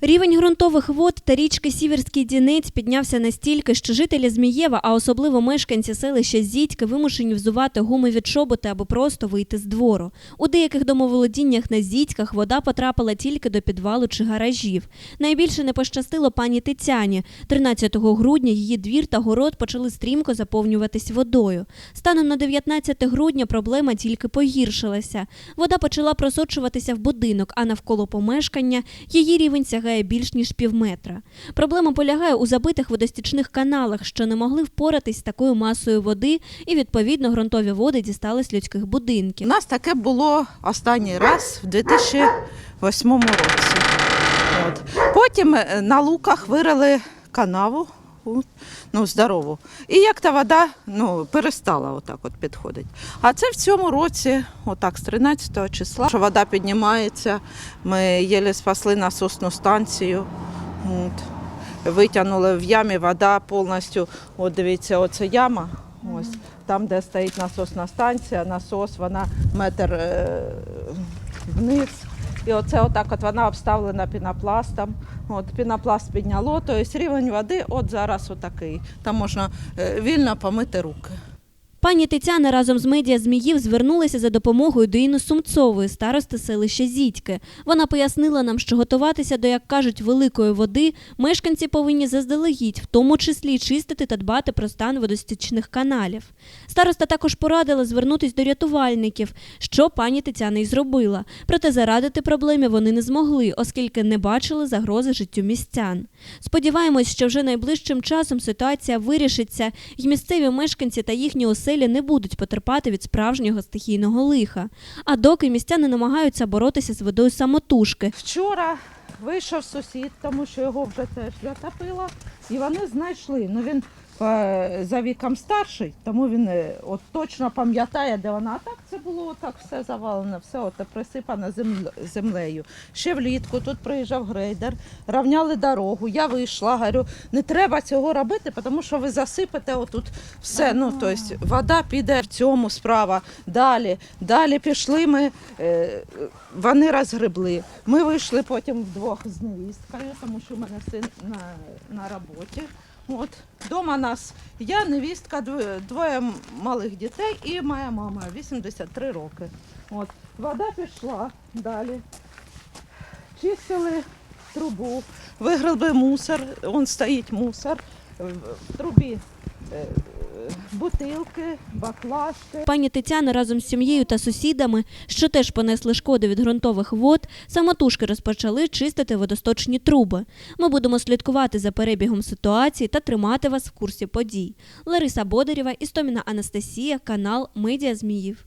Рівень ґрунтових вод та річки Сіверський Дінець піднявся настільки, що жителі Змієва, а особливо мешканці селища Зідьки, вимушені взувати гумові чоботи, аби просто вийти з двору. У деяких домоволодіннях на Зідьках вода потрапила тільки до підвалу чи гаражів. Найбільше не пощастило пані Тетяні. 13 грудня її двір та город почали стрімко заповнюватись водою. Станом на 19 грудня проблема тільки погіршилася. Вода почала просочуватися в будинок, а навколо помешкання її рівень сягає більш ніж півметра. Проблема полягає у забитих водостічних каналах, що не могли впоратись з такою масою води, і відповідно ґрунтові води дістались людських будинків. У нас таке було останній раз в 2008 році. От. Потім е, на луках вирили канаву, от, ну, здорову. І як та вода ну, перестала отак от підходити. А це в цьому році, отак, з 13 числа, що вода піднімається, ми єлі спасли насосну станцію. От. Витягнули в ямі вода повністю. От дивіться, оце яма. Ось там, де стоїть насосна станція, насос, вона метр е, вниз. І оце отак от вона обставлена пінопластом. От пінопласт підняло, тобто рівень води от зараз отакий. Там можна е, вільно помити руки. Пані Тетяна разом з медіа Зміїв звернулася за допомогою до Інни Сумцової, старости селища Зідьки. Вона пояснила нам, що готуватися до, як кажуть, великої води мешканці повинні заздалегідь, в тому числі чистити та дбати про стан водостічних каналів. Староста також порадила звернутись до рятувальників, що пані Тетяна й зробила. Проте зарадити проблемі вони не змогли, оскільки не бачили загрози життю містян. Сподіваємось, що вже найближчим часом ситуація вирішиться, і місцеві мешканці та їхні оселі не будуть потерпати від справжнього стихійного лиха. А доки містяни намагаються боротися з водою самотужки. Вчора вийшов сусід, тому що його вже теж затопило, і вони знайшли. Ну він е, за віком старший, тому він е, от точно пам'ятає, де вона. Так було отак все завалено, все от присипано землею. Ще влітку тут приїжджав грейдер, равняли дорогу. Я вийшла, говорю, не треба цього робити, тому що ви засипете отут все. Ну, тобто вода піде в цьому справа. Далі, далі пішли ми, е, вони розгребли. Ми вийшли потім вдвох з невісткою, тому що в мене син на, на роботі. От дома нас я, невістка, двоє, малих дітей і моя мама 83 роки. От вода пішла далі. Чистили трубу, вигребли мусор, он стоїть мусор, в трубі е, бутилки, баклажки. Пані Тетяна разом з сім'єю та сусідами, що теж понесли шкоди від ґрунтових вод, самотужки розпочали чистити водосточні труби. Ми будемо слідкувати за перебігом ситуації та тримати вас в курсі подій. Лариса Бодарєва, Істоміна Анастасія, канал Медіа Зміїв.